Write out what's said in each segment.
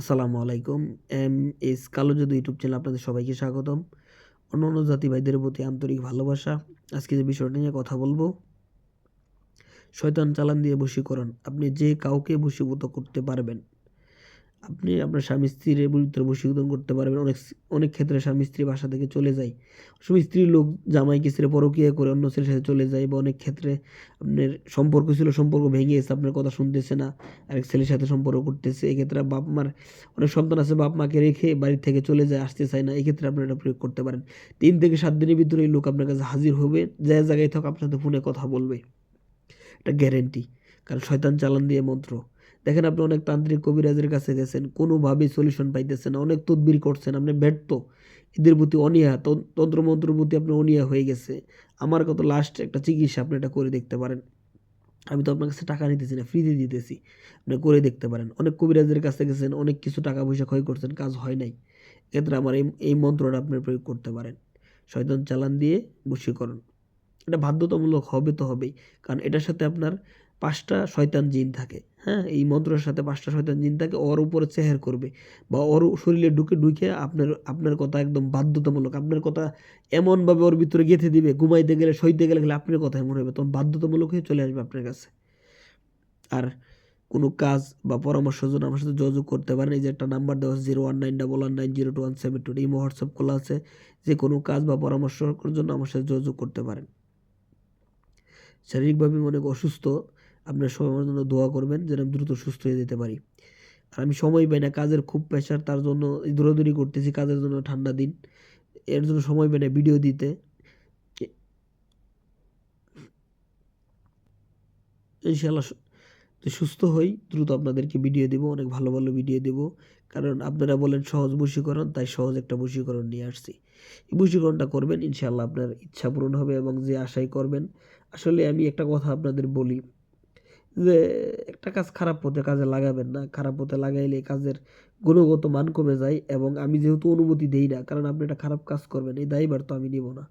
আসসালামু আলাইকুম, M S কালো জাদু ইউটিউব চ্যানেল আপনাদের সবাইকে স্বাগতম। অন্য অন্য জাতি ভাইদের প্রতি আন্তরিক ভালোবাসা। আজকে যে বিষয়টা নিয়ে কথা বলব, শয়তান চালান দিয়ে বশীকরণ। আপনি যে কাউকে বশীভূত করতে পারবেন আপনি আপনার স্বামী স্ত্রীর বিরুদ্ধে বশীকরণ করতে পারবেন। অনেক অনেক ক্ষেত্রে স্বামী স্ত্রী বাসা থেকে চলে যায়। স্বামী স্ত্রীর লোক জামাইকে ছেড়ে পরকিয়া করে অন্য ছেলের সাথে চলে যায় বা অনেক ক্ষেত্রে আপনার সম্পর্ক ছিল, সম্পর্ক ভেঙে গেছে, আপনার কথা শুনতেছে না, আরেক ছেলের সাথে সম্পর্ক করতেছে। এক্ষেত্রে বাপ মার অনেক সন্তান আছে, বাপ মাকে রেখে বাড়ি থেকে চলে যায়, আসতে চায় না। এক্ষেত্রে আপনারা এটা প্রয়োগ করতে পারেন। তিন থেকে সাত দিনের ভিতরে এই লোক আপনার কাছে হাজির হবে। যে জায়গায় থাক আপনার সাথে ফোনে কথা বলবে। এটা গ্যারেন্টি কারণ শয়তান চালান দিয়ে মন্ত্র। দেখেন আপনি অনেক তান্ত্রিক কবিরাজের কাছে গেছেন, কোনোভাবেই সলিউশন পাইতেছেন অনেক তদবির করছেন, আপনি ব্যর্থ। এদের প্রতি অনীহা তন্ত্রমন্ত্রের প্রতি আপনার অনীহা হয়ে গেছে। আমার কত লাস্ট একটা চিকিৎসা আপনি এটা করে দেখতে পারেন। আমি তো আপনার কাছে টাকা নিতেছি না ফ্রিতে দিতেছি। আপনি করে দেখতে পারেন। অনেক কবিরাজের কাছে গেছেন, অনেক কিছু টাকা পয়সা ক্ষয় করছেন, কাজ হয় নাই। এক্ষেত্রে আমার এই এই মন্ত্রটা আপনি প্রয়োগ করতে পারেন। শয়তান চালান দিয়ে বশীকরণ। এটা বাধ্যতামূলক হবে তো হবেই। কারণ এটার সাথে আপনার পাঁচটা শয়তান জিন থাকে হ্যাঁ? এই মন্ত্রের সাথে পাঁচটা শয়তান জিন থাকে, ওর উপরে চেহার করবে বা ওর শরীরে ঢুকে ঢুকে আপনার আপনার কথা একদম বাধ্যতামূলক, আপনার কথা এমনভাবে ওর ভিতরে গেঁথে দিবে, ঘুমাইতে গেলে, সইতে গেলে গেলে আপনার কথাই মনে হবে, তখন বাধ্যতামূলক হয়ে চলে আসবে আপনার কাছে। আর কোনো কাজ বা পরামর্শের জন্য আমার সাথে যোগাযোগ করতে পারেন, এই যে একটা নাম্বার দেওয়া আছে zero one nine double one nine zero two one seven two এই হোয়াটসঅ্যাপ খোলা আছে, যে কোনো কাজ বা পরামর্শের জন্য আমার সাথে যোগাযোগ করতে পারেন। শারীরিকভাবে অনেক অসুস্থ আপনার সবাই জন্য দোয়া করবেন যেন আমি দ্রুত সুস্থ হয়ে যেতে পারি। আর আমি সময় পাই না, কাজের খুব প্রেশার তার জন্য দৌড়াদৌড়ি করতেছি, কাজের জন্য ঠান্ডা দিন। এর জন্য সময় পাই না ভিডিও দিতে। ইনশাল্লাহ সুস্থ হই, দ্রুত আপনাদেরকে ভিডিও দেবো, অনেক ভালো ভালো ভিডিও দেবো। কারণ আপনারা বলেন সহজ বশীকরণ, তাই সহজ একটা বশীকরণ নিয়ে আসছি। এই বশীকরণটা করবেন ইনশাল্লাহ আপনার ইচ্ছা পূরণ হবে এবং যে আশাই করবেন। আসলে আমি একটা কথা আপনাদের বলি যে একটা কাজ খারাপ পথে কাজে লাগাবেন না। খারাপ পথে লাগাইলে কাজের গুণগত মান কমে যায় এবং আমি যেহেতু অনুমতি দেই না, কারণ আপনি একটা খারাপ কাজ করবেন, এই দায়ভার তো আমি নিব না।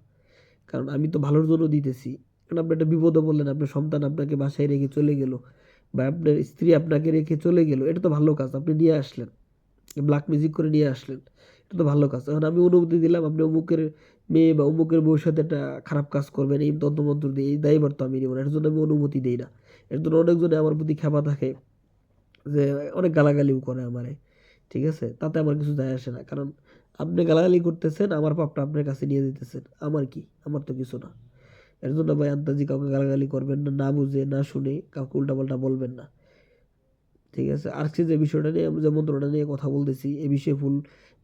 কারণ আমি তো ভালোর জন্য দিতেছি। কারণ আপনি একটা বিপদে বললেন আপনার সন্তান আপনাকে বাসায় রেখে চলে গেল বা আপনার স্ত্রী আপনাকে রেখে চলে গেল, এটা তো ভালো কাজ, আপনি নিয়ে আসলেন। ব্ল্যাক মিউজিক করে নিয়ে আসলেন, এটা তো ভালো কাজ। এখন আমি অনুমতি দিলাম, আপনি অমুকের মেয়ে বা অমুকের বউর সাথে একটা খারাপ কাজ করবেন, এই তন্ত্রমন্ত্র দিয়ে, এই দায়ভার তো আমি নিব না এর জন্য আমি অনুমতি দিই না। এর জন্য অনেকজনে আমার প্রতি খেপা থাকে যে অনেক গালাগালিও করে আমারে, ঠিক আছে? তাতে আমার কিছু যায় আসে না। কারণ আপনি গালাগালি করতেছেন, আমার পাপটা আপনার কাছে নিয়ে দিতেছেন আমার কি? আমার তো কিছু না। এর জন্য ভাই আন্তাজি কাউকে গালাগালি করবেন না না বুঝে, না শুনে কাউকে উল্টাপাল্টা বলবেন না। ঠিক আছে? আজকে যে বিষয়টা নিয়ে আমরা যে মন্ত্রটা নিয়ে কথা বলতেছি, এ বিষয়ে ফুল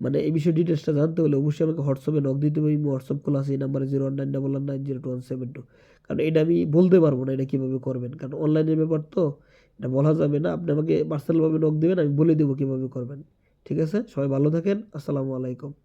মানে এই বিষয়ে ডিটেলসটা জানতে হলে অবশ্যই আমাকে হোয়াটসঅ্যাপে নক দিতে হবে। হোয়াটসঅ্যাপ খোলা আছে, এই নাম্বারে zero nine double nine zero two one seven two কারণ এটা আমি বলতে পারব না এটা কীভাবে করবেন। কারণ অনলাইনের ব্যাপার তো, এটা বলা যাবে না। আপনি আমাকে পার্সোনালভাবে নক দেবেন, আমি বলে দেবো কীভাবে করবেন। ঠিক আছে? সবাই ভালো থাকেন। আসসালামু আলাইকুম।